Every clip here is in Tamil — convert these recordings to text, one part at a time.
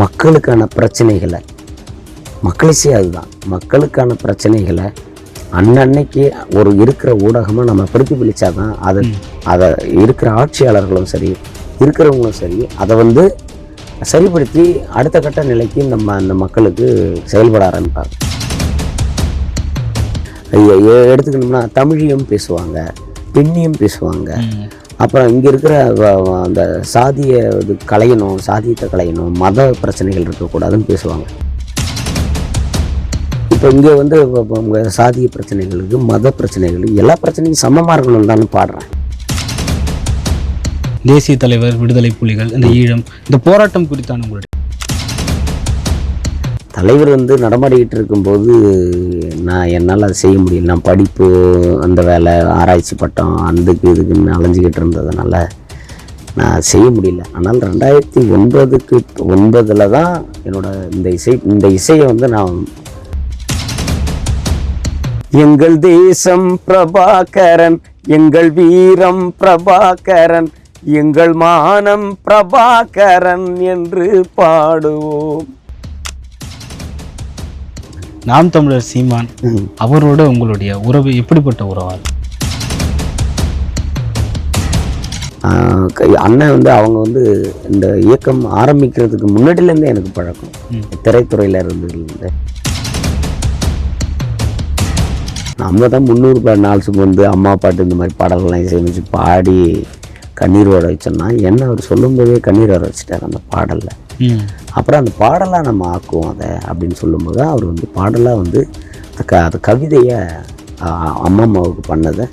மக்களுக்கான பிரச்சனைகளை மக்களிசே அதுதான் மக்களுக்கான பிரச்சனைகளை அன்னன்னைக்கு ஒரு இருக்கிற ஊடகமாக நம்ம பிரதிபலிச்சாதான் அதை அதை இருக்கிற ஆட்சியாளர்களும் சரி இருக்கிறவங்களும் சரி அதை வந்து சரிப்படுத்தி அடுத்த கட்ட நிலைக்கு நம்ம அந்த மக்களுக்கு செயல்பட ஆரம்பிப்பாங்க. எடுத்துக்கணும்னா தமிழியும் பேசுவாங்க பெண்ணியும் பேசுவாங்க. அப்புறம் இங்கே இருக்கிற அந்த சாதிய இது கலையணும் சாதியத்தை கலையணும் மத பிரச்சனைகள் இருக்கக்கூடாதுன்னு பேசுவாங்க. இப்போ இங்கே வந்து உங்க சாதிய பிரச்சனைகளுக்கு மத பிரச்சனைகளுக்கு எல்லா பிரச்சனையும் சமமாக இருக்கணும் தான் பாடுறேன். தேசிய தலைவர் விடுதலை புலிகள் இந்த ஈழம் இந்த போராட்டம் குறித்தான உங்களுடைய தலைவர் வந்து நடமாடிக்கிட்டு இருக்கும்போது நான் என்னால் அதை செய்ய முடியல. நான் படிப்பு அந்த வேலை ஆராய்ச்சி பட்டம் அந்தக்கு இதுக்குன்னு அலைஞ்சிக்கிட்டு இருந்ததுனால நான் செய்ய முடியல. ஆனால் ரெண்டாயிரத்தி ஒன்பதுக்கு ஒன்பதில் தான் என்னோட இந்த இசை இந்த இசையை வந்து நான் எங்கள் தேசம் பிரபாகரன் எங்கள் வீரம் பிரபாகரன் எங்கள் மானம் பிரபாகரன் என்று பாடுவோம். நாம் தமிழர் சீமான். அவரோட உங்களுடைய உறவு எப்படிப்பட்ட உறவா அண்ணன் வந்து அவங்க வந்து இந்த இயக்கம் ஆரம்பிக்கிறதுக்கு முன்னாடிலேருந்தே எனக்கு பழக்கம். திரைத்துறையில் இருந்ததுலேருந்து. நம்ம தான் முந்நூறு பா நாள் சுமந்து அம்மா பாட்டு இந்த மாதிரி பாடல்கள்லாம் இசையமைச்சு பாடி கண்ணீர் வர வச்சோன்னா என்ன அவர் சொல்லும்போதே கண்ணீர் வர வச்சுட்டார் அந்த பாடலில். அப்புறம் அந்த பாடலாக நம்ம ஆக்குவோம் அதை அப்படின்னு சொல்லும்போது அவர் வந்து பாடலாக வந்து அந்த க அந்த கவிதையை அம்மா அம்மாவுக்கு பண்ணதை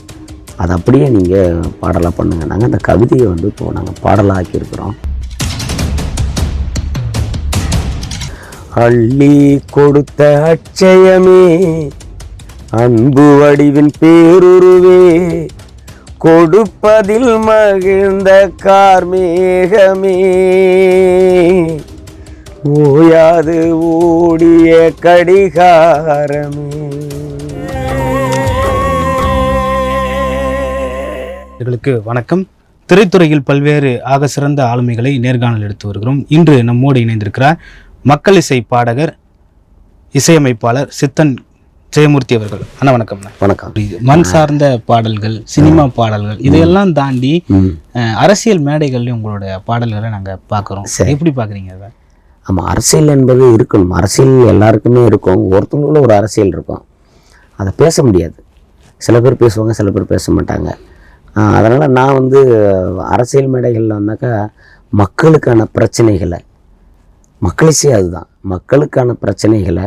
அதை அப்படியே நீங்கள் பாடலாக பண்ணுங்க. நாங்கள் அந்த கவிதையை வந்து இப்போ நாங்கள் பாடலாக ஆக்கியிருக்கிறோம் அள்ளி கொடுத்த அச்சயமே அன்பு வடிவின் பேருருவே கொடுப்பதில் மகிழ்ந்த கார்மேகமே. ஓயாது ஓடிய கடிகாரமே. எங்களுக்கு வணக்கம். திரைத்துறையில் பல்வேறு ஆக சிறந்த ஆளுமைகளை நேர்காணல் எடுத்து வருகிறோம். இன்று நம்மோடு இணைந்திருக்கிறார் மக்கள் இசை பாடகர் இசையமைப்பாளர் சித்தன் ஜெயமூர்த்தி அவர்கள். அண்ணா வணக்கம். வணக்கம். மண் சார்ந்த பாடல்கள் சினிமா பாடல்கள் இதையெல்லாம் தாண்டி அரசியல் மேடைகள்லயும் உங்களோட பாடல்களை நாங்க பார்க்குறோம். சரி. எப்படி பார்க்குறீங்க அதை? ஆமாம் அரசியல் என்பது இருக்கணும். அரசியல் எல்லாருக்குமே இருக்கும். ஒருத்தவங்களும் ஒரு அரசியல் இருக்கும். அதை பேச முடியாது. சில பேர் பேசுவாங்க சில பேர் பேச மாட்டாங்க. அதனால் நான் வந்து அரசியல் மேடைகளில் வந்தாக்கா மக்களுக்கான பிரச்சனைகளை மக்களிசே அதுதான். மக்களுக்கான பிரச்சனைகளை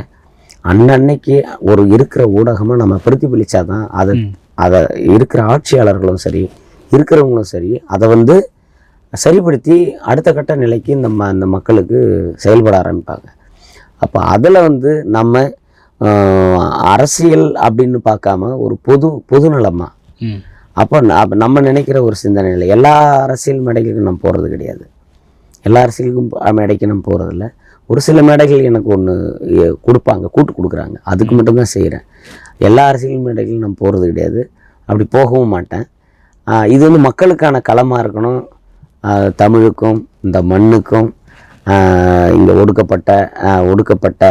அன்னன்னைக்கு ஒரு இருக்கிற ஊடகமாக நம்ம பிரதிபலிச்சாதான் அதை ம். அதை இருக்கிற ஆட்சியாளர்களும் சரி இருக்கிறவங்களும் சரி அதை வந்து சரிப்படுத்தி அடுத்த கட்ட நிலைக்கு நம்ம அந்த மக்களுக்கு செயல்பட ஆரம்பிப்பாங்க. அப்போ அதில் வந்து நம்ம அரசியல் அப்படின்னு பார்க்காம ஒரு பொது பொதுநலமா ம். அப்போ நம்ம நினைக்கிற ஒரு சிந்தனையில் எல்லா அரசியல் மேடைகளுக்கும் நம்ம போகிறது கிடையாது. எல்லா அரசியலுக்கும் மேடைக்கு நம்ம போகிறதில்ல ஒரு சில மேடைகள் எனக்கு ஒன்று கொடுப்பாங்க கூட்டு கொடுக்குறாங்க. அதுக்கு மட்டும்தான் செய்கிறேன் எல்லா அரசியல் மேடைகளும் நான் போகிறது கிடையாது. அப்படி போகவும் மாட்டேன். இது வந்து மக்களுக்கான களமாக இருக்கணும். தமிழுக்கும் இந்த மண்ணுக்கும் இங்கே ஒடுக்கப்பட்ட ஒடுக்கப்பட்ட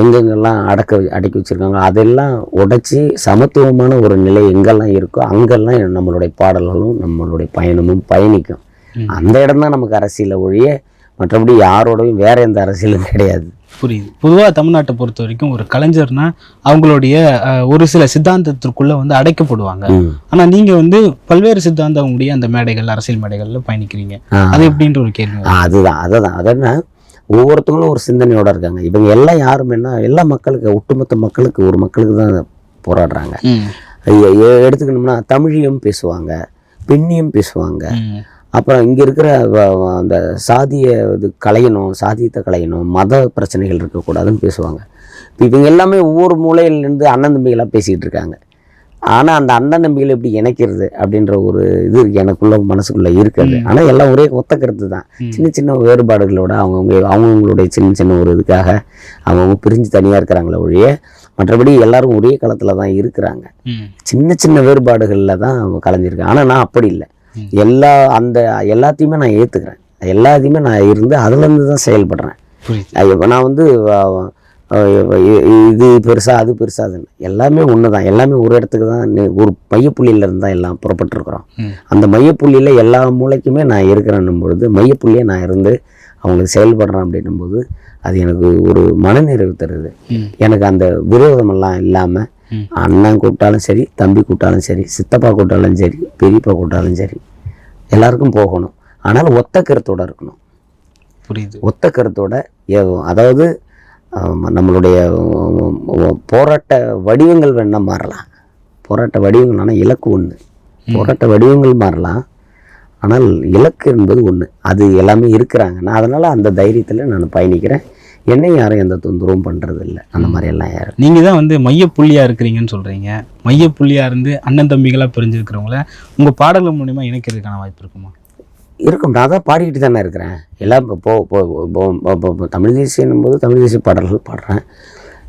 எங்கெங்கெல்லாம் அடக்க அடக்கி வச்சுருக்காங்க அதெல்லாம் உடைச்சி சமத்துவமான ஒரு நிலை எங்கெல்லாம் இருக்கோ அங்கெல்லாம் நம்மளுடைய பாடல்களும் நம்மளுடைய பயணமும் பயணிக்கும். அந்த இடம் தான் நமக்கு அரசியலை ஒழிய மற்றபடி யாரோடையும் வேற எந்த அரசியலும் கிடையாது புரியுது. பொதுவாக தமிழ்நாட்டை பொறுத்த வரைக்கும் ஒரு கலைஞர்னா அவங்களுடைய ஒரு சில சித்தாந்தத்திற்குள்ள வந்து அடைக்கப்படுவாங்க. ஆனா நீங்க வந்து பல்வேறு சித்தாந்தம் உடைய அந்த மேடைகள் அரசியல் மேடைகள்ல பயணிக்கிறீங்க. அது எப்படின்ற ஒரு கேள்வி அதுதான் அதுதான். அதென்ன ஒவ்வொருத்தவங்களும் ஒரு சிந்தனையோட இருக்காங்க. இவங்க எல்லாம் யாரும் என்ன எல்லா மக்களுக்கு ஒட்டுமொத்த மக்களுக்கு ஒரு மக்களுக்கு தான் போராடுறாங்க. எடுத்துக்கணும்னா தமிழியும் பேசுவாங்க பெண்ணியும் பேசுவாங்க. அப்புறம் இங்கே இருக்கிற அந்த சாதிய இது களையணும் சாதியத்தை களையணும் மத பிரச்சனைகள் இருக்கக்கூடாதுன்னு பேசுவாங்க. இப்போ இவங்க எல்லாமே ஒவ்வொரு மூலையிலேருந்து அண்ணன் தம்பிகளாக பேசிகிட்டு இருக்காங்க. ஆனால் அந்த அண்ணன் தம்பிகளை எப்படி இணைக்கிறது அப்படின்ற ஒரு இது எனக்குள்ள மனசுக்குள்ளே இருக்குது. ஆனால் எல்லாம் ஒரே ஒத்த கருத்து தான். சின்ன சின்ன வேறுபாடுகளோட அவங்கவுங்க அவங்கவுங்களுடைய சின்ன சின்ன ஒரு இதுக்காக அவங்கவுங்க பிரிஞ்சு தனியாக இருக்கிறாங்களே ஒழிய மற்றபடி எல்லாரும் ஒரே களத்தில் தான் இருக்கிறாங்க. சின்ன சின்ன வேறுபாடுகளில் தான் அவங்க கலைஞ்சிருக்காங்க. ஆனால் நான் அப்படி இல்லை. எல்லா அந்த எல்லாத்தையுமே நான் ஏற்றுக்கிறேன் எல்லாத்தையுமே நான் இருந்து அதுலேருந்து தான் செயல்படுறேன் இப்ப நான் வந்து இது பெருசா அது பெருசா அது எல்லாமே ஒன்று தான் எல்லாமே ஒரு இடத்துக்கு தான் ஒரு மையப்புள்ளியில இருந்து தான் எல்லாம் புறப்பட்டுருக்குறோம். அந்த மையப்புள்ளியில் எல்லா மூளைக்குமே நான் இருக்கிறேன்னும் பொழுது மையப்புள்ளியே நான் இருந்து அவங்களுக்கு செயல்படுறேன் அப்படின்னும் போது அது எனக்கு ஒரு மனநிறைவு தருது. எனக்கு அந்த விரோதமெல்லாம் இல்லாமல். அண்ணன் கூப்பிட்டாலும் சரி தம்பி கூப்பிட்டாலும் சரி சித்தப்பா கூப்பிட்டாலும் சரி பெரியப்பா கூப்பிட்டாலும் சரி எல்லாருக்கும் போகணும். ஆனால் ஒத்த கருத்தோட இருக்கணும். புரியுது. ஒத்த கருத்தோட அதாவது நம்மளுடைய போராட்ட வடிவங்கள் வேணா மாறலாம். போராட்ட வடிவங்கள் ஆனால் இலக்கு ஒன்று போராட்ட வடிவங்கள் மாறலாம். ஆனால் இலக்கு என்பது ஒன்று அது எல்லாமே இருக்கிறாங்க நான் அதனால் அந்த தைரியத்தில் நான் பயணிக்கிறேன். என்னை யாரும் எந்த தொந்தரவும் பண்ணுறது இல்லை அந்த மாதிரியெல்லாம் யாரும் நீங்க தான் வந்து மையப்புள்ளியா இருக்கிறீங்கன்னு சொல்றீங்க. மையப்புள்ளியா இருந்து அண்ணன் தம்பிகளா பிரிஞ்சிருக்கிறவங்கள உங்க பாடல்கள் மூலியமா இணைக்கிறதுக்கான வாய்ப்பு இருக்குமா? இருக்கும். நான் தான் பாடிக்கிட்டு தானே இருக்கிறேன். எல்லாம் இப்போ போ போ- போ- போ- போ- போ- தமிழ் தேசியம் போது தமிழ் தேசிய பாடல்கள் பாடுறேன்.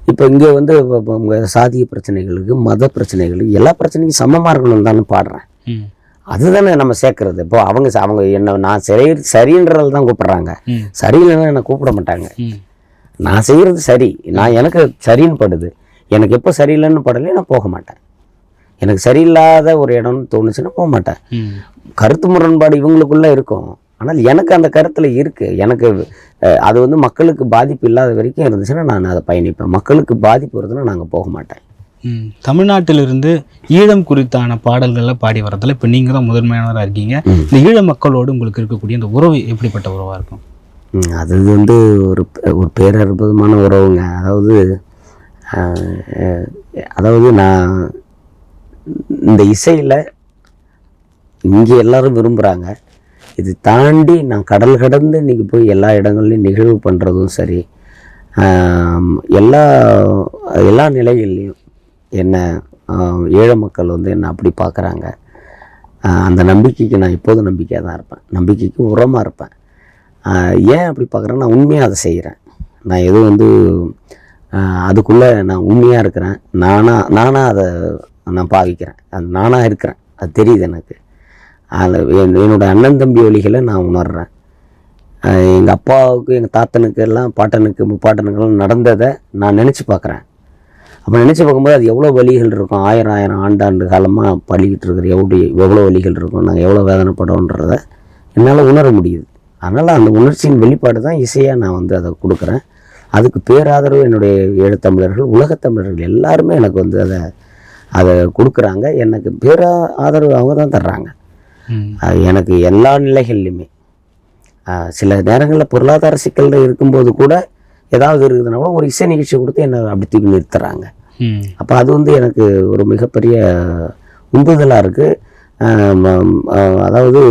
இப்போ இங்கே வந்து இப்போ- இப்போ சாதிய பிரச்சனைகளுக்கு மத பிரச்சனைகளுக்கு எல்லா பிரச்சனைக்கும் சமமாக இருக்கணும்னு தானே பாடுறேன். அதுதானே நம்ம சேர்க்கறது. இப்போ அவங்க அவங்க என்ன நான் சரி சரின்றதில் தான் கூப்பிட்றாங்க. சரியில்லைன்னா என்னை கூப்பிட மாட்டாங்க. நான் செய்கிறது சரி. நான் எனக்கு சரின்னு படுது. எனக்கு எப்போ சரியில்லைன்னு படலையே நான் போக மாட்டேன். எனக்கு சரியில்லாத ஒரு இடம்னு தோணுச்சுன்னா போக மாட்டேன். கருத்து முரண்பாடு இவங்களுக்குள்ள இருக்கும். ஆனால் எனக்கு அந்த கருத்தில் இருக்குது எனக்கு அது வந்து மக்களுக்கு பாதிப்பு இல்லாத வரைக்கும் இருந்துச்சுன்னா நான் அதை பயணிப்பேன். மக்களுக்கு பாதிப்பு வருதுன்னா நாங்கள் போக மாட்டேன். தமிழ்நாட்டிலிருந்து ஈழம் குறித்தான பாடல்களை பாடி வரதுல இப்போ நீங்கள் தான் முதன்மையானவராக இருக்கீங்க. இந்த ஈழ மக்களோடு உங்களுக்கு இருக்கக்கூடிய இந்த உறவு எப்படிப்பட்ட உறவாக இருக்கும்? அது வந்து ஒரு ஒரு பேரற்புதமான உறவுங்க. அதாவது அதாவது நான் இந்த இசையில் இங்கே எல்லோரும் விரும்புகிறாங்க இது தாண்டி நான் கடல் கடந்து இன்றைக்கி போய் எல்லா இடங்கள்லையும் நிகழ்வு பண்ணுறதும் சரி எல்லா எல்லா நிலைகள்லையும் என்னை ஏழை மக்கள் வந்து என்னை அப்படி பார்க்குறாங்க அந்த நம்பிக்கைக்கு நான் எப்போதும் நம்பிக்கையாக தான் இருப்பேன். நம்பிக்கைக்கு உரமாக இருப்பேன். ஏன் அப்படி பார்க்குறேன்னா நான் உண்மையாக அதை செய்கிறேன். நான் எதுவும் வந்து அதுக்குள்ளே நான் உண்மையாக இருக்கிறேன். நானாக நானாக அதை நான் பாவிக்கிறேன். அது நானாக இருக்கிறேன். அது தெரியுது எனக்கு. அதில் என்னோடய அண்ணன் தம்பி வழிகளை நான் உணர்கிறேன் எங்கள் அப்பாவுக்கு எங்கள் தாத்தனுக்கு எல்லாம் பாட்டனுக்கு முப்பாட்டனுக்கெல்லாம் நடந்ததை நான் நினச்சி பார்க்குறேன். அப்போ நினச்சி பார்க்கும்போது அது எவ்வளோ வலிகள் இருக்கும். ஆயிரம் ஆயிரம் ஆண்டாண்டு காலமாக பழிக்கிட்டு இருக்கிற எவ்வளோ எவ்வளோ வலிகள் இருக்கும். நாங்கள் எவ்வளோ வேதனைப்படோன்றதை என்னால் உணர முடியுது. அதனால் அந்த உணர்ச்சியின் வெளிப்பாடு தான் இசையாக நான் வந்து அதை கொடுக்குறேன். அதுக்கு பேராதரவு என்னுடைய ஈழத்தமிழர்கள் உலகத்தமிழர்கள் எல்லாருமே எனக்கு வந்து அதை அதை கொடுக்குறாங்க. எனக்கு பேரா ஆதரவு அவங்க தான் தர்றாங்க. அது எனக்கு எல்லா நிலைகள்லையுமே சில நேரங்களில் பொருளாதார சிக்கல்கள் இருக்கும்போது கூட ஏதாவது இருக்குதுன்னா கூட ஒரு இசை நிகழ்ச்சி கொடுத்து என்னை அப்படி தூக்கி நிறுத்துறாங்க. அப்போ அது வந்து எனக்கு ஒரு மிகப்பெரிய உந்துதலாக இருக்குது அதாவது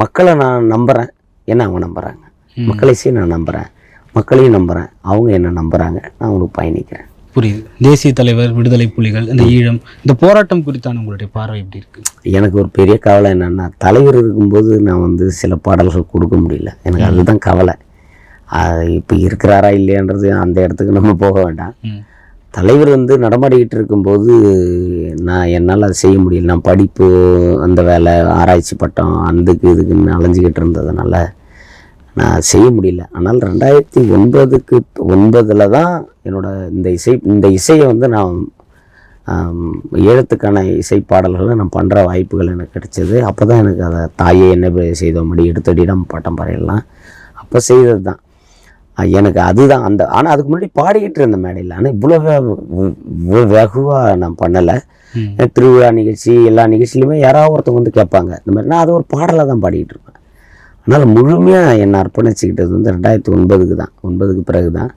மக்களை நான் நம்புகிறேன் என்ன அவங்க நம்புகிறாங்க ம். மக்கள் இசையை நான் நம்புகிறேன் மக்களையும் நம்புகிறேன் அவங்க என்ன நம்புகிறாங்க நான் அவங்களுக்கு பயணிக்கிறேன். புரியுது. தேசிய தலைவர் விடுதலை புலிகள் இந்த ஈழம் இந்த போராட்டம் குறித்தான உங்களுடைய பார்வை எப்படி இருக்கு? எனக்கு ஒரு பெரிய கவலை என்னென்னா தலைவர் இருக்கும்போது நான் வந்து சில பாடல்கள் கொடுக்க முடியல. எனக்கு அதுதான் கவலை. இப்போ இருக்கிறாரா இல்லையான்றது அந்த இடத்துக்கு நம்ம போக வேண்டாம். தலைவர் வந்து நடமாடிக்கிட்டு இருக்கும்போது நான் என்னால் அதை செய்ய முடியல. நான் படிப்பு அந்த வேலை ஆராய்ச்சி பட்டம் அதுக்கு இதுக்குன்னு அலைஞ்சிக்கிட்டு இருந்ததுனால நான் செய்ய முடியல. ஆனால் ரெண்டாயிரத்தி ஒன்பதுக்கு ஒன்பதில் தான் என்னோட இந்த இசை இந்த இசையை வந்து நான் ஆம், ஈழத்துக்கான இசை பாடல்களை நான் பண்ணுற வாய்ப்புகள் எனக்கு கிடைச்சது. அப்போ தான் எனக்கு அதை தாயே என்ன செய்தோம்படி எடுத்தடிடம் பட்டம் பறையெல்லாம் அப்போ செய்தது தான். எனக்கு அதுதான் அந்த ஆனால் அதுக்கு முன்னாடி பாடிக்கிட்டு இருந்த மேடையில் ஆனால் இவ்வளோ வெகுவாக நான் பண்ணலை. திருவிழா நிகழ்ச்சி எல்லா நிகழ்ச்சியிலுமே யாராவது ஒருத்தவங்க வந்து கேட்பாங்க. இந்த மாதிரி நான் அது ஒரு பாடலாக தான் பாடிக்கிட்டு இருப்பேன். அதனால் முழுமையாக என்னை அர்ப்பணிச்சுக்கிட்டது வந்து ரெண்டாயிரத்தி ஒன்பதுக்கு தான். ஒன்பதுக்கு பிறகு தான்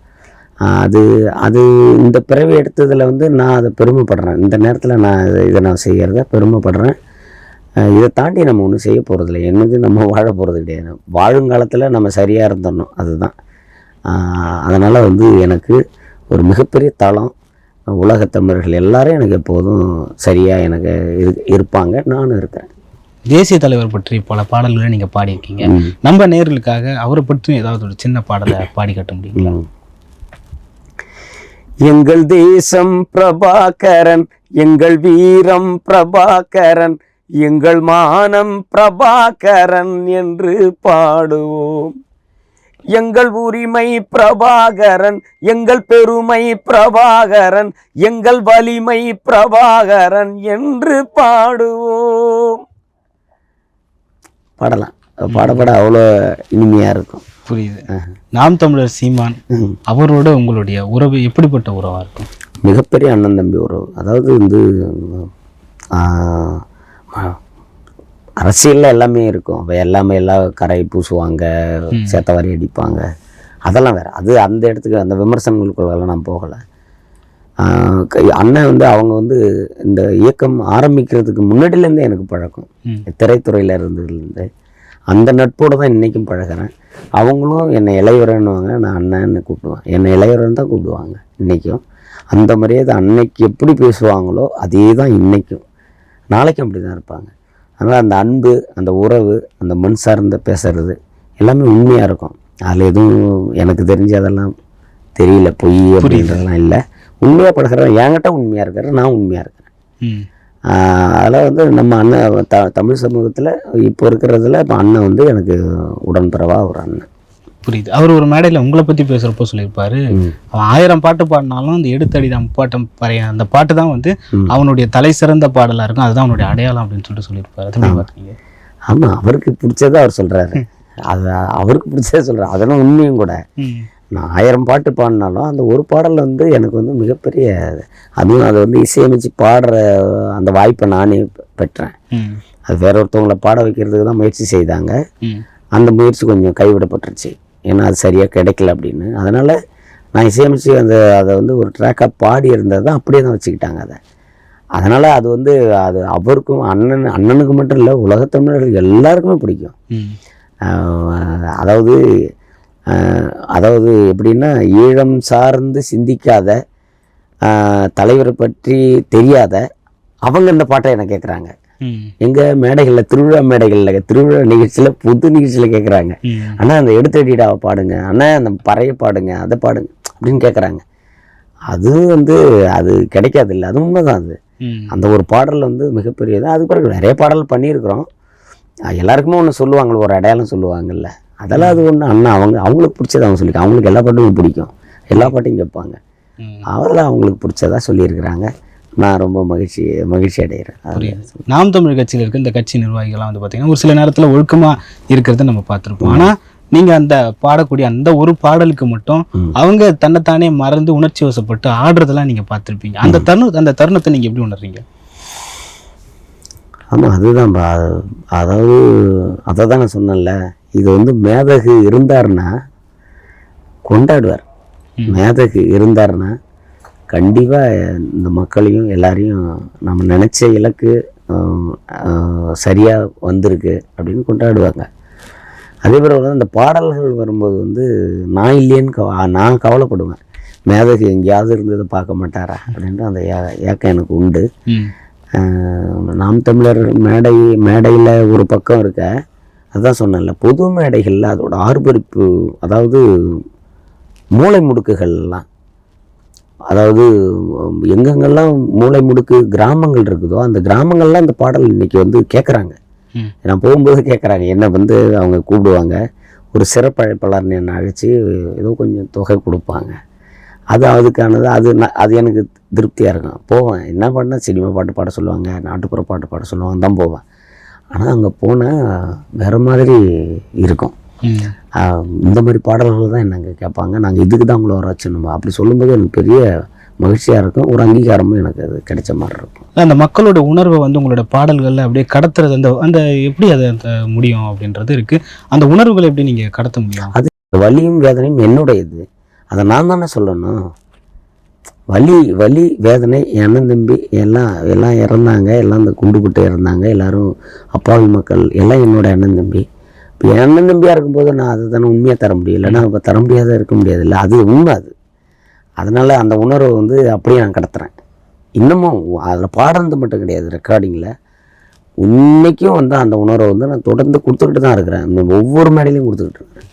அது அது இந்த பிறவி எடுத்ததில் வந்து நான் அதை பெருமைப்படுறேன். இந்த நேரத்தில் நான் இதை- நான் செய்கிறத பெருமைப்படுறேன். இதை தாண்டி நம்ம ஒன்றும் செய்ய போகிறதில்ல என்னது நம்ம வாழ போகிறது கிடையாது. வாழுங்காலத்தில் நம்ம சரியாக இருந்துடணும். அதுதான். அதனால் வந்து எனக்கு ஒரு மிகப்பெரிய தளம் உலகத் தமிழர்கள் எல்லாரும் எனக்கு எப்போதும் சரியாக எனக்கு இரு இருப்பாங்க. நானும் இருக்கிறேன் தேசிய தலைவர் பற்றி பல பாடல்களை நீங்க பாடியிருக்கீங்க. நம்ம நேர்களுக்காக அவரை பற்றி ஏதாவது ஒரு சின்ன பாடலை பாடி காட்ட முடியுங்களா. எங்கள் தேசம் பிரபாகரன் எங்கள் வீரம் பிரபாகரன் எங்கள் மானம் பிரபாகரன் என்று பாடுவோம். எங்கள் உரிமை பிரபாகரன் எங்கள் பெருமை பிரபாகரன் எங்கள் வலிமை பிரபாகரன் என்று பாடுவோம். பாடலாம். பாட பாட அவ்வளோ இனிமையா இருக்கும். புரியுது. நாம் தமிழர் சீமான். அவரோட உங்களுடைய உறவு எப்படிப்பட்ட உறவா இருக்கும்? மிகப்பெரிய அண்ணன் தம்பி உறவு. அதாவது வந்து அரசியல்ல எல்லாமே இருக்கும். அப்ப எல்லாமே எல்லாம் கரை பூசுவாங்க சேத்தவாரி அடிப்பாங்க. அதெல்லாம் வேற. அது அந்த இடத்துக்கு அந்த விமர்சனங்களுக்குள்ளெல்லாம் நான் போகலை. அண்ணன் வந்து அவங்க வந்து இந்த இயக்கம் ஆரம்பிக்கிறதுக்கு முன்னாடிலேருந்தே எனக்கு பழக்கம். திரைத்துறையில் இருந்ததுலேருந்து. அந்த நட்போடு தான் இன்றைக்கும் பழகுறேன். அவங்களும் என்னை இளையவரன்னுவாங்க நான் அண்ணன்னு கூப்பிடுவேன். என்னை இளையவரன் தான் கூப்பிடுவாங்க இன்றைக்கும் அந்த மரியாதை அன்னைக்கு எப்படி பேசுவாங்களோ அதே தான் இன்றைக்கும் நாளைக்கும் அப்படி தான் இருப்பாங்க. அதனால் அந்த அன்பு அந்த உறவு அந்த மண் சார்ந்த பேசுறது எல்லாமே உண்மையாக இருக்கும். அதில் எதுவும் எனக்கு தெரிஞ்சு அதெல்லாம் தெரியல பொய் அப்படின்றதெல்லாம் இல்லை. உண்மையாக பழகிறேன் என்கிட்ட உண்மையாக இருக்காரு நான் உண்மையாக இருக்கிறேன். ம். அதில் வந்து நம்ம அண்ணன் த தமிழ் சமூகத்தில் இப்போ இருக்கிறதுல இப்போ அண்ணன் வந்து எனக்கு உடன்பிறவா ஒரு அண்ணன். புரியுது. அவர் ஒரு மேடையில் உங்களை பற்றி பேசுகிறப்போ சொல்லியிருப்பாரு. அவன் ஆயிரம் பாட்டு பாடினாலும் அந்த எடுத்தடி தான் முப்பாட்டம் பறைய அந்த பாட்டு தான் வந்து. அவனுடைய தலை சிறந்த பாடலாக இருக்கும் அதுதான் அவனுடைய அடையாளம் அப்படின்னு சொல்லிட்டு சொல்லியிருப்பாரு. அது பார்த்தீங்க ஆமாம் அவருக்கு பிடிச்சதை அவர் சொல்கிறாரு அது அவருக்கு பிடிச்சதை சொல்கிறார் அதெல்லாம் உண்மையும் கூட. நான் ஆயிரம் பாட்டு பாடினாலும் அந்த ஒரு பாடல் வந்து எனக்கு வந்து மிகப்பெரிய அதுவும் அதை வந்து இசையமைச்சு பாடுற அந்த வாய்ப்பை நானே பெற்றேன். அது வேற ஒருத்தவங்களை பாட வைக்கிறதுக்கு தான் முயற்சி செய்தாங்க. அந்த முயற்சி கொஞ்சம் கைவிடப்பட்டுருச்சு. ஏன்னா அது சரியாக கிடைக்கல அப்படின்னு. அதனால் நான் இசையமைச்சு அந்த அதை வந்து ஒரு ட்ராக்காக பாடி இருந்தது தான் அப்படியே தான் வச்சுக்கிட்டாங்க அதை. அதனால் அது வந்து அது அவருக்கும் அண்ணன் அண்ணனுக்கு மட்டும் இல்லை உலகத்தமிழர்கள் எல்லாருக்குமே பிடிக்கும். அதாவது அதாவது எப்படின்னா ஈழம் சார்ந்து சிந்திக்காத தலைவரை பற்றி தெரியாத அவங்க இந்த பாட்டை என்ன கேட்குறாங்க எங்கள் மேடைகளில் திருவிழா மேடைகளில் திருவிழா நிகழ்ச்சியில் புது நிகழ்ச்சியில் கேட்குறாங்க அண்ணா அந்த எடுத்தடிடாவை பாடுங்க. அண்ணா அந்த பறையை பாடுங்க அதை பாடுங்க அப்படின்னு கேட்குறாங்க அது வந்து அது கிடைக்காது இல்லை அது உண்மைதான் அது. அந்த ஒரு பாடல் வந்து மிகப்பெரியது. அதுக்கு பிறகு நிறைய பாடல் பண்ணியிருக்கிறோம். எல்லாருக்குமே ஒன்று சொல்லுவாங்கள்ல ஒரு அடையாளம் சொல்லுவாங்கல்ல. அதெல்லாம் அது ஒன்று அண்ணா அவங்க அவங்களுக்கு பிடிச்சது அவங்க சொல்லிக்க அவங்களுக்கு எல்லா பாட்டும் பிடிக்கும். எல்லா பாட்டையும் கேட்பாங்க. ம். அவரெல்லாம் அவங்களுக்கு பிடிச்சதா சொல்லியிருக்கிறாங்க. நான் ரொம்ப மகிழ்ச்சி மகிழ்ச்சி அடைகிறேன். நாம் தமிழ் கட்சியில் இருக்க இந்த கட்சி நிர்வாகிகள்லாம் வந்து பார்த்தீங்கன்னா ஒரு சில நேரத்தில் ஒழுக்கமாக இருக்கிறத நம்ம பார்த்துருப்போம். ஆனால் நீங்கள் அந்த பாடக்கூடிய அந்த ஒரு பாடலுக்கு மட்டும். அவங்க தன்னைத்தானே மறந்து உணர்ச்சி வசப்பட்டு ஆடுறதெல்லாம் நீங்கள் பார்த்துருப்பீங்க. அந்த தருணம் அந்த தருணத்தை நீங்கள் எப்படி உணர்றீங்க? ஆமாம் அதுதான். அதாவது அதை தான் நான் சொன்னேன்ல. இது வந்து மேதகு இருந்தாருன்னா கொண்டாடுவார். மேதகு இருந்தாருன்னா கண்டிப்பாக இந்த மக்களையும் எல்லாரையும் நம்ம நினச்ச இலக்கு சரியாக வந்திருக்கு அப்படின்னு கொண்டாடுவாங்க. அதே போல் வந்து அந்த பாடல்கள் வரும்போது வந்து நான் இல்லையேன்னு கவ நான் கவலைப்படுவேன். மேதகு எங்கேயாவது இருந்ததை பார்க்க மாட்டாரா அப்படின்ற அந்த ஏ- ஏக்கம் எனக்கு உண்டு. நாம் தமிழர் மேடை மேடையில் ஒரு பக்கம் இருக்க அதான் சொன்னேன்ல பொது மேடைகளில் அதோட ஆர்ப்பரிப்பு அதாவது மூளை முடுக்குகள்லாம் அதாவது எங்கெங்கெல்லாம் மூளை முடுக்கு கிராமங்கள் இருக்குதோ அந்த கிராமங்கள்லாம் அந்த பாடல் இன்னைக்கு வந்து கேட்குறாங்க நான் போகும்போது கேட்குறாங்க என்ன வந்து அவங்க கூப்பிடுவாங்க ஒரு சிறப்பழைப்பாளர்னு என்னை அழைச்சி ஏதோ கொஞ்சம் தொகை கொடுப்பாங்க. அது அதுக்கானது அது ந- அது எனக்கு திருப்தியாக இருக்கும். போவேன் என்ன பண்ணால் சினிமா பாட்டு பாட சொல்லுவாங்க நாட்டுப்புற பாட்டு பாட சொல்லுவாங்க தான் போவேன். ஆனால் அங்கே போனால் வேறு மாதிரி இருக்கும். இந்த மாதிரி பாடல்கள் தான் என்னங்க கேட்பாங்க. நாங்கள் இதுக்கு தான் உங்களை வர வச்சுணுமா அப்படி சொல்லும்போது எனக்கு பெரிய மகிழ்ச்சியாக இருக்கும். ஒரு அங்கீகாரமும் எனக்கு அது கிடைச்ச மாதிரி இருக்கும். அந்த மக்களோட உணர்வை வந்து உங்களோட பாடல்களில் அப்படியே கடத்துறது அந்த அந்த எப்படி அதை அந்த முடியும் அப்படின்றது இருக்கு. அந்த உணர்வுகளை எப்படி நீங்க கடத்த முடியும்? இந்த வலியும் வேதனையும் என்னுடையது. அதை நான் தானே சொல்லணும். வலி வலி வேதனை என் அண்ணன் தம்பி எல்லாம் எல்லாம் இறந்தாங்க எல்லாம் இந்த குண்டுபட்டு இறந்தாங்க எல்லாரும் அப்பாவி மக்கள் எல்லாம் என்னோட அண்ணன் தம்பி. இப்போ என் அண்ணன் தம்பியாக இருக்கும்போது நான் அதை தானே உண்மையாக தர முடியும். இல்லைன்னா இப்போ தர முடியாத இருக்க முடியாது. இல்லை அது உண்மை அது. அதனால் அந்த உணர்வை வந்து அப்படியே நான் கடத்துறேன். இன்னமும் அதில் பாடுறது மட்டும் கிடையாது ரெக்கார்டிங்கில் உண்மைக்கும் வந்து அந்த உணர்வை வந்து நான் தொடர்ந்து கொடுத்துக்கிட்டு தான் இருக்கிறேன். ஒவ்வொரு மேடையிலையும் கொடுத்துக்கிட்டு இருக்கிறேன்.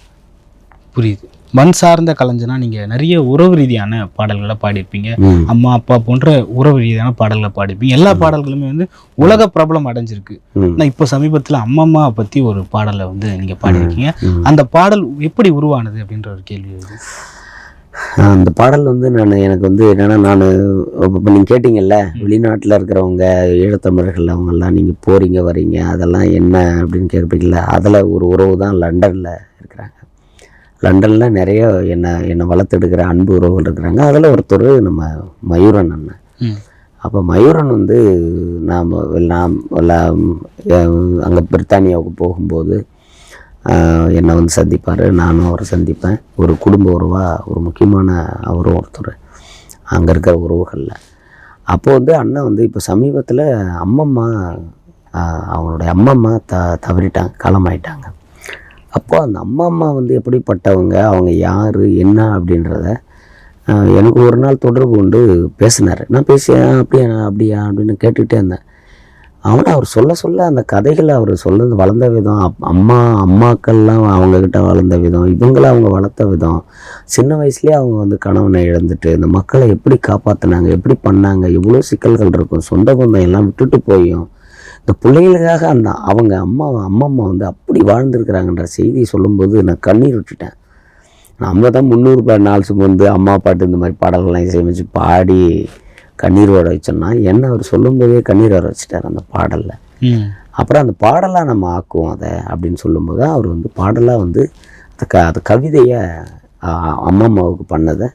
புரியுது. மண் சார்ந்த கலைஞனா நீங்க நிறைய உறவு ரீதியான பாடல்களை பாடியிருப்பீங்க. அம்மா அப்பா போன்ற உறவு ரீதியான பாடல்களை பாடியிருப்பீங்க. எல்லா பாடல்களுமே வந்து உலக பிரபலம் அடைஞ்சிருக்கு. ம். ஆனா இப்போ சமீபத்துல அம்மம்மா பத்தி ஒரு பாடலை வந்து நீங்க பாடியிருக்கீங்க. அந்த பாடல் எப்படி உருவானது அப்படின்ற ஒரு கேள்வி வருது. அந்த பாடல் வந்து நான் எனக்கு வந்து என்னன்னா நான் இப்போ நீங்கள் கேட்டிங்கல்ல வெளிநாட்டில் இருக்கிறவங்க ஈழத்தமிழர்கள் அவங்கெல்லாம் நீங்கள் போறீங்க வரீங்க அதெல்லாம் என்ன அப்படின்னு கேட்பீங்கல்ல அதில் ஒரு உறவு தான் லண்டனில் இருக்கிறாங்க. லண்டனில் நிறைய என்னை என்னை வளர்த்தெடுக்கிற அன்பு உறவுகள் இருக்கிறாங்க. அதில் ஒருத்தர் நம்ம மயூரன் அண்ணன். அப்போ மயூரன் வந்து நாம் நாம் அங்கே பிரித்தானியாவுக்கு போகும்போது என்னை வந்து சந்திப்பார். நானும் அவரை சந்திப்பேன். ஒரு குடும்ப உறவாக ஒரு முக்கியமான அவரும் ஒருத்தர் அங்கே இருக்கிற உறவுகளில். அப்போ வந்து அண்ணன் வந்து இப்போ சமீபத்தில் அம்மம்மா அவங்களுடைய அம்மம்மா த தவறிட்டாங்க காலமாயிட்டாங்க. அப்போ அந்த அம்மா அம்மா வந்து எப்படிப்பட்டவங்க அவங்க யார் என்ன அப்படின்றத எனக்கு ஒரு நாள் தொடர்பு கொண்டு பேசினார். நான் பேசியேன் அப்படியா அப்படியா? அப்படின்னு கேட்டுக்கிட்டே இருந்தேன். அவனை அவர் சொல்ல சொல்ல அந்த கதைகளை அவர் சொல்ல வளர்ந்த விதம் அப்- அம்மா அம்மாக்கள்லாம் அவங்கக்கிட்ட வளர்ந்த விதம் இவங்களை அவங்க வளர்த்த விதம். சின்ன வயசுலேயே அவங்க வந்து கணவனை இழந்துட்டு இந்த மக்களை எப்படி காப்பாற்றினாங்க எப்படி பண்ணாங்க எவ்வளோ சிக்கல்கள் இருக்கும் சொந்த பந்தம் எல்லாம் விட்டுட்டு போயும். இந்த பிள்ளைகளுக்காக அந்த அவங்க அம்மா அம்மா அம்மா வந்து அப்படி வாழ்ந்துருக்கிறாங்கன்ற செய்தியை சொல்லும்போது நான் கண்ணீர் விட்டுட்டேன். நம்ம தான் முந்நூறு பா நாள் சுமந்து அம்மா பாட்டு இந்த மாதிரி பாடல்கள்லாம் இசையமைச்சு பாடி கண்ணீர் வர வச்சோன்னா என்ன அவர் சொல்லும்போதே கண்ணீர் வர வச்சுட்டார் அந்த பாடலில். அப்புறம் அந்த பாடலாக நம்ம ஆக்குவோம் அதை அப்படின்னு சொல்லும்போது அவர் வந்து பாடலாக வந்து அந்த க அந்த கவிதையை அம்மா அம்மாவுக்கு பண்ணதை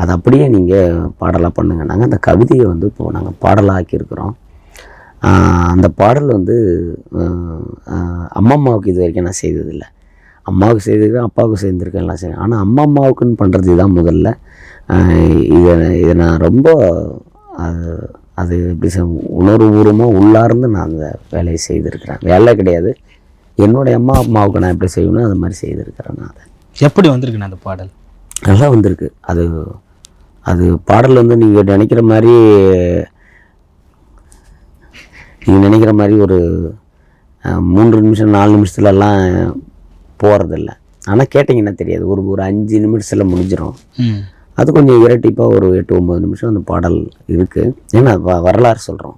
அதை அப்படியே நீங்கள் பாடலாக பண்ணுங்க. நாங்கள் அந்த கவிதையை வந்து இப்போது நாங்கள் பாடலாக ஆக்கியிருக்கிறோம் அந்த பாடல் வந்து அம்மா அம்மாவுக்கு இது வரைக்கும் நான் செய்ததில்லை. அம்மாவுக்கு செய்திருக்கேன் அப்பாவுக்கு செய்திருக்கேன் எல்லாம் செய்யறேன் ஆனால் அம்மா அம்மாவுக்குன்னு பண்ணுறது இதுதான் முதல்ல இதை இதை நான் ரொம்ப அது அது எப்படி உணர்வுபூர்வமாக உள்ளார்ந்து நான் அந்த வேலையை செய்திருக்கிறேன். வேலை கிடையாது. என்னுடைய அம்மா அம்மாவுக்கு நான் எப்படி செய்யணும் அது மாதிரி செய்திருக்கிறேன் நான் அதை. எப்படி வந்திருக்குண்ணா அந்த பாடல்? நல்லா வந்திருக்கு. அது அது பாடல் வந்து நீங்கள் நினைக்கிற மாதிரி நீங்கள் நினைக்கிற மாதிரி ஒரு மூன்று நிமிஷம் நாலு நிமிஷத்துலலாம் போகிறதில்ல ஆனால் கேட்டிங்கன்னா தெரியாது. ஒரு ஒரு அஞ்சு நிமிஷத்தில் முடிஞ்சிடும் அது கொஞ்சம் இரட்டிப்பாக ஒரு எட்டு ஒம்பது நிமிஷம் அந்த பாடல் இருக்குது ஏன்னா வ வரலாறு சொல்கிறோம்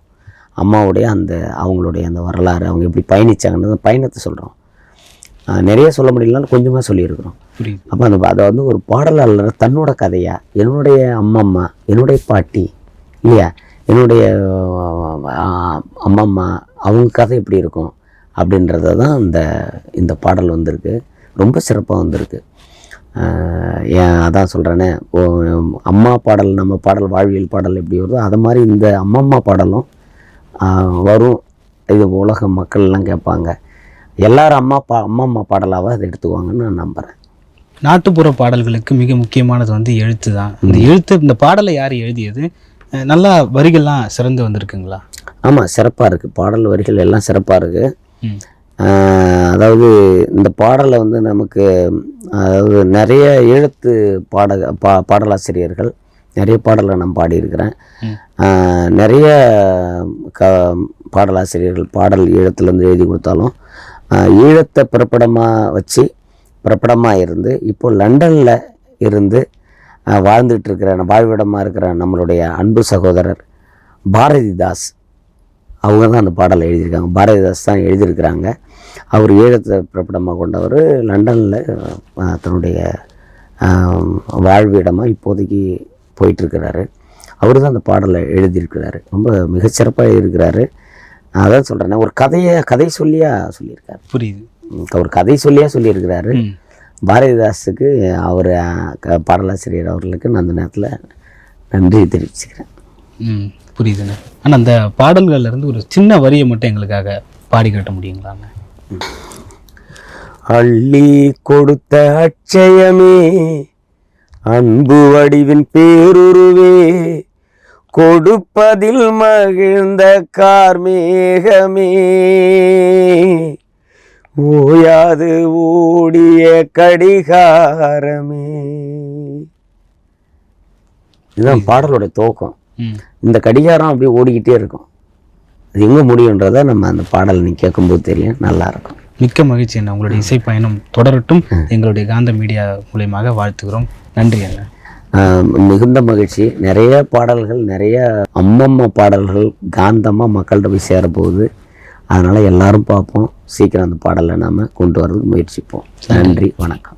அம்மாவுடைய அந்த அவங்களுடைய அந்த வரலாறு அவங்க எப்படி பயணிச்சாங்கன்னு அந்த பயணத்தை சொல்கிறோம் நிறைய சொல்ல முடியலனாலும் கொஞ்சமாக சொல்லியிருக்கிறோம். அப்போ அந்த அதை வந்து ஒரு பாடலாளர் தன்னோட கதையா என்னுடைய அம்மா அம்மா என்னுடைய பாட்டி இல்லையா? என்னுடைய அம்மா அம்மா அவங்க கதை எப்படி இருக்கும்? அப்படின்றத தான் இந்த இந்த பாடல் வந்திருக்கு. ரொம்ப சிறப்பாக வந்திருக்கு. ஏன் அதான் சொல்கிறேனே அம்மா பாடல் நம்ம பாடல் வாழ்வியல் பாடல் எப்படி வருதோ அது மாதிரி இந்த அம்மா அம்மா பாடலும் வரும். இது உலக மக்கள்லாம் கேட்பாங்க. எல்லாரும் அம்மா பா அம்மா அம்மா பாடலாக அதை எடுத்துக்குவாங்கன்னு நான் நம்புகிறேன் நாட்டுப்புற பாடல்களுக்கு மிக முக்கியமானது வந்து எழுத்து தான். இந்த எழுத்து இந்த பாடலை யார் எழுதியது? நல்லா வரிகள்லாம் சிறந்து வந்திருக்குங்களா? ஆமாம் சிறப்பாக இருக்குது பாடல் வரிகள் எல்லாம் சிறப்பாக இருக்குது அதாவது இந்த பாடலை வந்து நமக்கு அதாவது நிறைய எழுத்து பாடக பா பாடலாசிரியர்கள் நிறைய பாடலை நான் பாடியிருக்கிறேன். நிறைய க பாடலாசிரியர்கள் பாடல் ஈழத்துலேருந்து எழுதி கொடுத்தாலும் ஈழத்தை பிறப்பிடமாக வச்சு பிறப்பிடமாக இருந்து இப்போ லண்டனில் இருந்து ஆஹ் வாழ்ந்துட்டு இருக்கிற வாழ்விடமாக இருக்கிற நம்மளுடைய அன்பு சகோதரர் பாரதிதாஸ். அவங்க தான் அந்த பாடலை எழுதியிருக்காங்க. பாரதிதாஸ் தான் எழுதியிருக்கிறாங்க. அவர் ஈழத்தை பிறப்பிடமாக கொண்டவர். லண்டனில் தன்னுடைய வாழ்விடமாக இப்போதைக்கு போயிட்டுருக்கிறாரு. அவர் தான் அந்த பாடலை எழுதியிருக்கிறாரு. ரொம்ப மிகச்சிறப்பாக எழுதியிருக்கிறாரு. நான் அதான் சொல்கிறேன் ஒரு கதையை கதை சொல்லியா சொல்லியிருக்காரு. புரியுது. ஒரு கதை சொல்லியா சொல்லியிருக்கிறாரு. பாரதிதாஸுக்கு அவர் பாடலாசிரியர் அவர்களுக்கு நான் அந்த நேரத்தில் நன்றி தெரிவிச்சுக்கிறேன். புரியுதுண்ணே ஆனால் அந்த பாடல்கள்ல இருந்து ஒரு சின்ன வரியை மட்டும் எங்களுக்காக பாடி காட்ட முடியுங்களாண்ணே அள்ளி கொடுத்த அட்சயமே அன்பு வடிவின் பேருருவே கொடுப்பதில் மகிழ்ந்த கார்மேகமே. ஓயாது ஓடிய கடிகாரமே. இதுதான் பாடலோட துவக்கம். ம். இந்த கடிகாரம் அப்படியே ஓடிக்கிட்டே இருக்கும். அது எங்கே முடியுன்றதை நம்ம அந்த பாடல் நீ கேட்கும்போது தெரியும். நல்லா இருக்கும். மிக்க மகிழ்ச்சி அண்ணா. உங்களுடைய இசை பயணம் தொடரட்டும். எங்களுடைய காந்த மீடியா மூலியமாக வாழ்த்துகிறோம். நன்றி ஆஹ் மிகுந்த மகிழ்ச்சி. நிறைய பாடல்கள் நிறைய அம்மம்மா பாடல்கள் காந்தமாக மக்கள்கிட்ட போய் சேரப்போகுது. அதனால் எல்லாரும் பார்ப்போம். சீக்கிரம் அந்த பாடலை நாம் கொண்டு வரதுக்கு முயற்சிப்போம். நன்றி வணக்கம்.